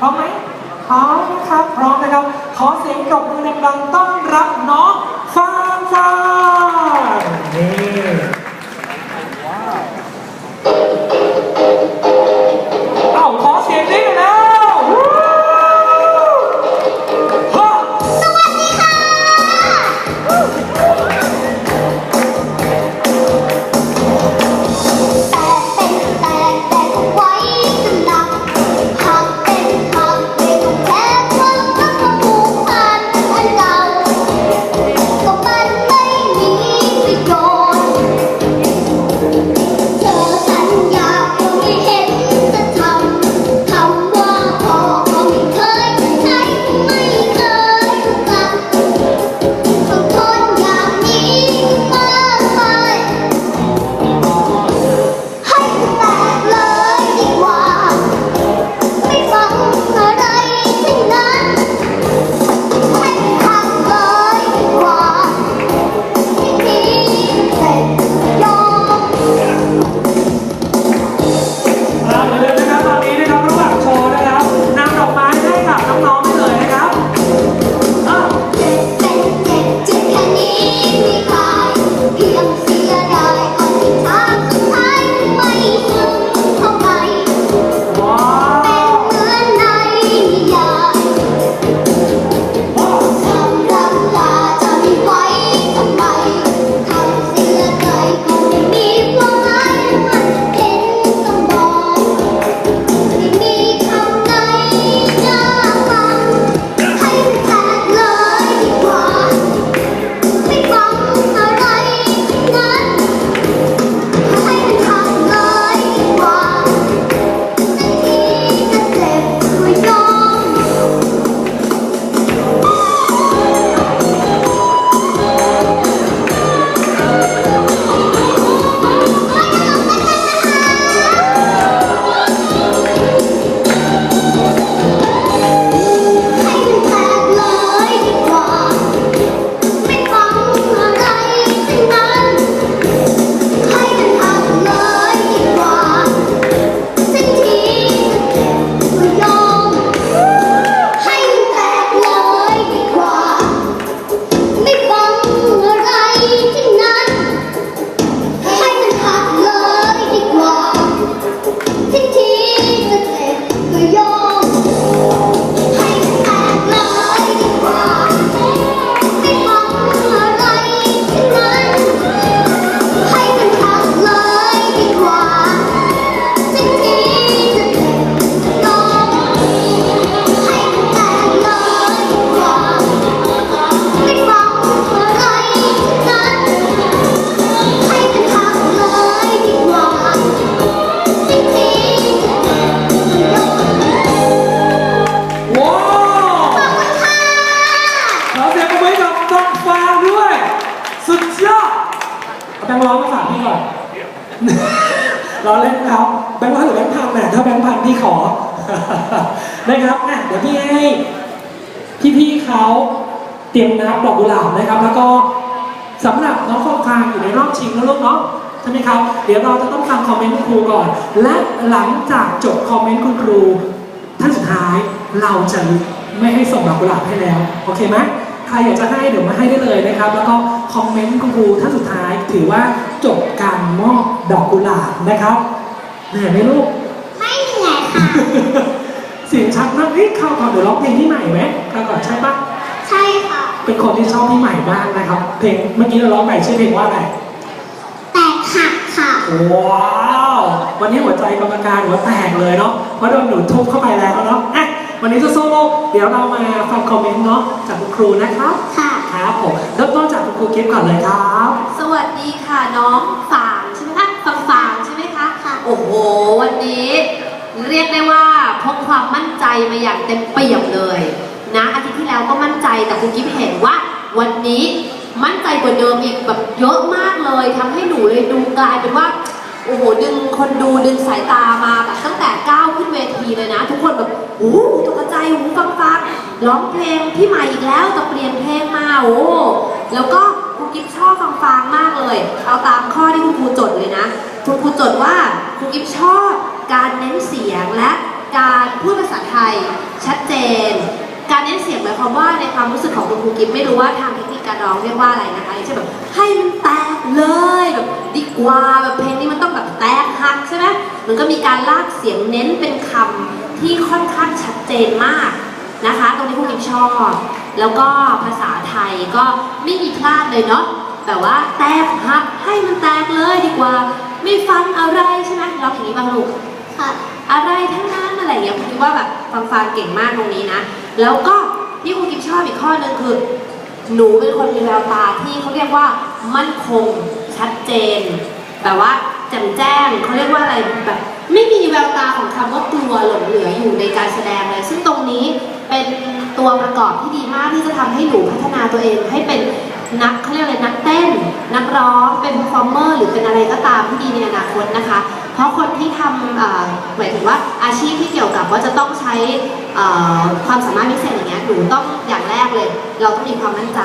พร้อมไหมพร้อมนะครับ พร้อมนะครับ ขอเสียงปรบมือดังๆต้อนรับน้องฟางฟาง รอเล่นครับแบงค์ร้อยหรือแบงค์พันเนี่ยถ้าแบงค์พันพี่ขอนะครับอะเดี๋ยวพี่ให้พี่ๆเขาเตรียมน้ำดอกกุหลาบนะครับ แล้วก็สำหรับน้องฟองฟางอยู่ในรอบชิงแล้วลูกเนาะใช่ไหมครับ เดี๋ยวเราจะต้องฟังคอมเมนต์คุณครูก่อน และหลังจากจบคอมเมนต์คุณครูท่านสุดท้ายเราจะไม่ให้ส่งดอกกุหลาบให้แล้ว โอเคไหม ใครอยากจะให้เดี๋ยวมาให้ได้เลยนะครับ แล้วก็คอมเมนต์คุณครูท่านสุดท้าย ถือว่าจบการมอบดอกกุหลาบนะครับเหนื่อยไหมลูก ไม่เหนื่อยค่ะ เสียงชัดมากเฮ้ยคราวก่อนเดี๋ยวร้องเพลงพี่ใหม่ไหมคราวก่อนใช่ปะใช่ค่ะ เป็นคนที่ชอบพี่ใหม่มากนะครับ เพลงเมื่อกี้เราร้องใหม่ชื่อเพลงว่าอะไรแตกหักค่ะ ว้าว วันนี้หัวใจกรรมการหัวแตกเลยเนาะ เพราะโดนหนูทุบเข้าไปแล้วเนาะอะ วันนี้จะโซโล่เดี๋ยวเรามาฟังคอมเมนต์เนาะจากคุณครูนะครับค่ะ ครับผมเริ่มต้นจากคุณครูกิฟต์ก่อนเลยครับ สวัสดีค่ะน้องฝางใช่ไหมคะฝางฝางใช่ไหมคะค่ะ โอ้โห วันนี้ เรียกได้ว่าพกความมั่นใจมาอย่างเต็มเปี่ยมเลยนะอาทิตย์ที่แล้วก็มั่นใจแต่คุณกิ๊ฟเห็นว่า วันนี้มั่นใจกว่าเดิมอีกแบบเยอะมากเลยทำให้หนูเลยดูกลายเป็นว่า โอ้โหดึงคนดูดึงสายตามาแบบตั้งแต่ก้าวขึ้นเวทีเลยนะ ทุกคนแบบโอ้โหตกใจหูฟังฟังร้องเพลงพี่ใหม่อีกแล้วแต่เปลี่ยนเพลงมาโอ้แล้วก็ครูกิฟชอบฟังฟังมากเลย เอาตามข้อที่คุณครูจดเลยนะคุณครูจดว่าครูกิฟชอบการเน้นเสียงและการพูดภาษาไทยชัดเจน การเน้นเสียงหมายความว่าในความรู้สึกของคุณครูกิฟไม่รู้ว่าทาง การร้องเรียกว่าอะไรนะคะอย่างเช่นแบบให้มันแตกเลยแบบดีกว่าแบบเพลงนี้มันต้องแบบแตกหักใช่ไหมมันก็มีการลากเสียงเน้นเป็นคำที่ค่อนข้างชัดเจนมากนะคะ ตรงนี้ครูกิฟชอบ แล้วก็ภาษาไทยก็ไม่มีพลาดเลยเนาะแต่ว่าแตกหักให้มันแตกเลยดีกว่า ไม่ฟังอะไรใช่ไหมเราอย่างนี้บ้างลูกค่ะอะไรทั้งนั้นอะไรอย่างเงี้ยคุณคิดว่าแบบฟังฟังเก่งมากตรงนี้นะ แล้วก็ที่คุณกิฟชอบอีกข้อหนึ่งคือ หนูเป็นคนมีแววตาที่เขาเรียกว่ามั่นคงชัดเจน แบบว่าแจ่มแจ้งเขาเรียกว่าอะไรแบบไม่มีแววตาของคำว่ากลัวหลงเหลืออยู่ในการแสดงเลย ซึ่งตรงนี้เป็นตัวประกอบที่ดีมากที่จะทำให้หนูพัฒนาตัวเองให้เป็นนักเขาเรียกอะไรนักเต้น นักร้องเป็น performer หรือเป็นอะไรก็ตามที่ดีในอนาคตนะคะ เพราะคนที่ทำหมายถึงว่าอาชีพที่เกี่ยวกับว่าจะต้องใช้ความสามารถพิเศษอย่างเงี้ยหนูต้องอย่างแรกเลย เราต้องมีความมั่นใจ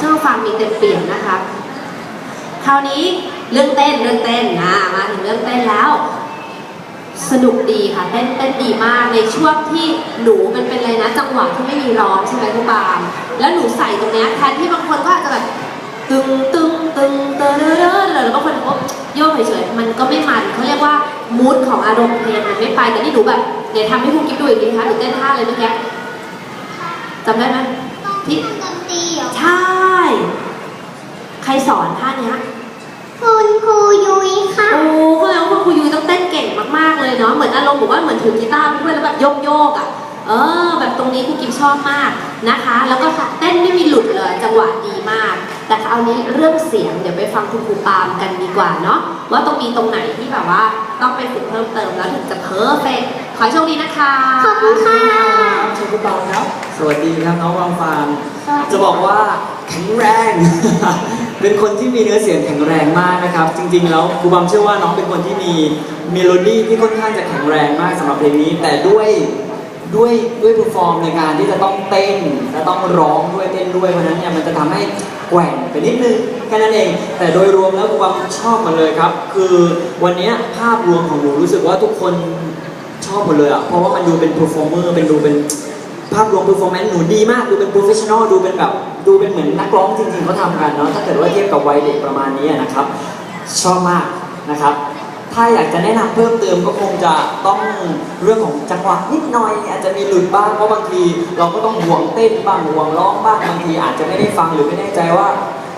ซึ่งฟังมีเต็มเปี่ยมนะคะ คราวนี้เรื่องเต้นเรื่องเต้นนะมาถึงเรื่องเต้นแล้ว สนุกดีค่ะเต้นเต้นดีมากในช่วงที่หนูมันเป็นอะไรนะ จังหวะที่ไม่มีร้องใช่ไหมคุณปาล์มแล้วหนูใส่ตรงเนี้ยแทนที่บางคนก็อาจจะแบบ ตึงตึงตึงเตอเรอเลยแล้วบางคนก็โยกเฉยๆมันก็ไม่มันเขาเรียกว่ามูดของอารมณ์เพลงมันไม่ไปแต่นี่หนูแบบเดี๋ยวทำให้คุณกิ๊บดูอีกทีนะคะหนูเต้นท่าเลยเมื่อกี้จำได้ไหมต้องเครื่ดนตรีเหรอใช่ ใครสอนท่าเนี้ยคุณครูยุ้ยค่ะโอ้แสดงว่าคุณครูยุ้ยต้องเต้นเก่งมากๆเลยเนาะเหมือนอารมณ์บอกว่าเหมือนถือกีตาร์ด้วยแล้วแบบโยกโยกๆอะเออ แบบตรงนี้ครูกิมชอบมากนะคะ แล้วก็เต้นไม่มีหลุดเลยจังหวะดีมาก แต่คราวนี้เรื่องเสียงเดี๋ยวไปฟังคุณครูปาล์มกันดีกว่าเนาะว่าต้องมีตรงไหนที่แบบว่าต้องไปฝึกเพิ่มเติมแล้วถึงจะเพอร์เฟกขอให้โชคดีนะคะขอบคุณค่ะเชิญคุณปาล์มครับสวัสดีครับน้องวางฟางจะบอกว่าแข็งแรง เป็นคนที่มีเนื้อเสียงแข็งแรงมากนะครับ จริง ๆ แล้วครูบัมเชื่อว่าน้องเป็นคนที่มีเมโลดี้ที่ค่อนข้างจะแข็งแรงมากสำหรับเพลงนี้ แต่ด้วยด้วยด้วยเพอร์ฟอร์มในการที่จะต้องเต้นและต้องร้องด้วยเต้นด้วยเพราะฉะนั้นเนี่ยมันจะทำให้ แกว่งไปนิดนึงแค่นั้นเอง แต่โดยรวมแล้วความชอบมันเลยครับ คือวันนี้ภาพรวมของหนูรู้สึกว่าทุกคนชอบหมดเลยอะเพราะว่ามันดูเป็นเพอร์ฟอร์เมอร์เป็นดูเป็นภาพรวมเปอร์ฟอร์แมนซ์หนูดีมาก ดูเป็นโปรเฟชชั่นอลดูเป็นแบบดูเป็นเหมือนนักร้องจริงๆเขาทำกันเนาะถ้าเกิดว่าเทียบกับวัยเด็กประมาณนี้นะครับ ชอบมากนะครับ ถ้าอยากจะแนะนำเพิ่มเติมก็คงจะต้องเรื่องของจังหวะนิดหน่อย อาจจะมีหลุดบ้างเพราะบางที เราก็ต้องห่วงเต้นบ้างห่วงร้องบ้างบางที อาจจะไม่ได้ฟังหรือไม่แน่ใจว่า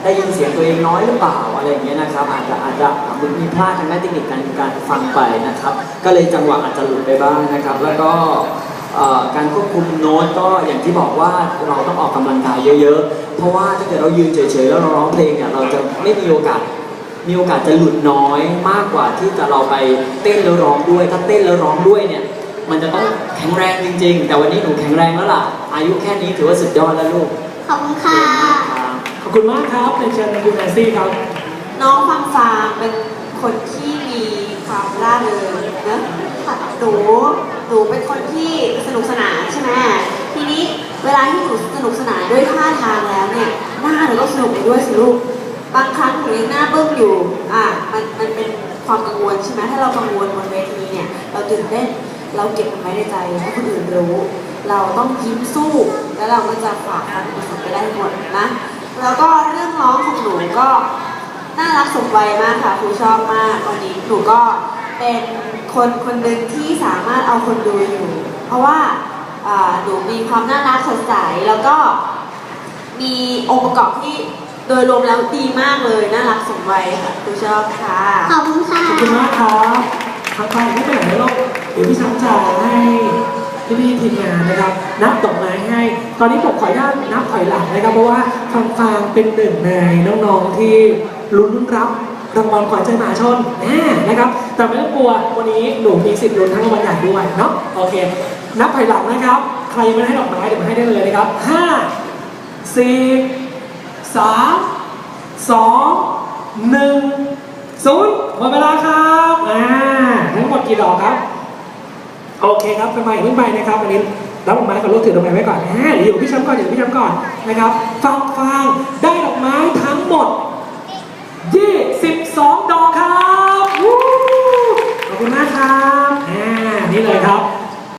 ได้ยินเสียงตัวเองน้อยหรือเปล่าอะไรอย่างเงี้ยนะครับ อาจจะอาจจะมีพลาดทางด้านเทคนิคการการฟังไปนะครับ ก็เลยจังหวะอาจจะหลุดไปบ้างนะครับ แล้วก็เอ่อการควบคุมโน้ตก็อย่างที่บอกว่าเราต้องออกกำลังกายเยอะ ๆ เพราะว่าถ้าเกิดเรายืนเฉยๆแล้วเราร้องเพลงเนี่ยเราจะไม่มีโอกาส มีโอกาสจะหลุดน้อยมากกว่าที่จะเราไปเต้นแล้วร้องด้วย ถ้าเต้นแล้วร้องด้วยเนี่ย มันจะต้องแข็งแรงจริง ๆ แต่วันนี้หนูแข็งแรงแล้วล่ะ อายุแค่นี้ถือว่าสุดยอดแล้วลูกขอบคุณค่ะขอบคุณมากครับเรียนเชิญคุณแนนซี่ครับ น้องฟังฟางเป็นคนที่มีความร่าเริงนะหนูหนูเป็นคนที่สนุกสนานใช่ไหมทีนี้เวลาที่หนูสนุกสนานด้วยท่าทางแล้วเนี่ยหน้าหนูก็สนุกไปด้วยสิลูก บางครั้งหนูยังหน้าเบิ้งอยู่ อะมันมันเป็นความกังวลใช่ไหมถ้าเรากังวลบนเวทีเนี่ย เราตื่นเต้น เราเก็บมันไว้ในใจให้คนอื่นรู้ เราต้องยิ้มสู้ แล้วเราก็จะฝ่าฟันอุปสรรคไปได้หมดนะ แล้วก็เรื่องร้องของหนูก็น่ารักสมวัยมากค่ะครูชอบมากวันนี้หนูก็เป็นคนคนหนึ่งที่สามารถเอาคนดูอยู่ เพราะว่าหนูมีความน่ารักสดใสแล้วก็มีองค์ประกอบที่ โดยรวมแล้วดีมากเลยน่ารักสมวัยค่ะครูชอบค่ะขอบคุณค่ะขอบคุณมากครับทางไปไม่ไปไหนนะลูกเดี๋ยวพี่ช้างจะให้พี่พี่ๆทีมงานนะครับ นับดอกไม้ให้ ตอนนี้ผมขออนุญาตนับถอยหลังนะครับ เพราะว่าฟังฟางเป็นหนึ่งในน้องๆที่ลุ้นรับรางวัลขวัญใจมหาชนแน่นะครับ แต่ไม่ต้องกลัววันนี้หนูมีสิทธิ์ลุ้นทั้งรางวัลใหญ่ด้วยเนาะโอเค นับถอยหลังนะครับ ใครยังไม่ได้ให้ดอกไม้เดี๋ยวมาให้ได้เลยนะครับห้าสี่ สามสองหนึ่งศูนย์หมดเวลาครับอ่าทั้งหมดกี่ดอกครับ โอเคครับไปใหม่ขึ้นไปนะครับวันนี้รับดอกไม้กับลูกถือดอกไม้ไว้ก่อนอ่าอยู่พี่ช้ำก่อนเดี๋ยวพี่ช้ำก่อนนะครับฟังฟังได้ดอกไม้ทั้งหมด22ดอกครับขอบคุณมากครับ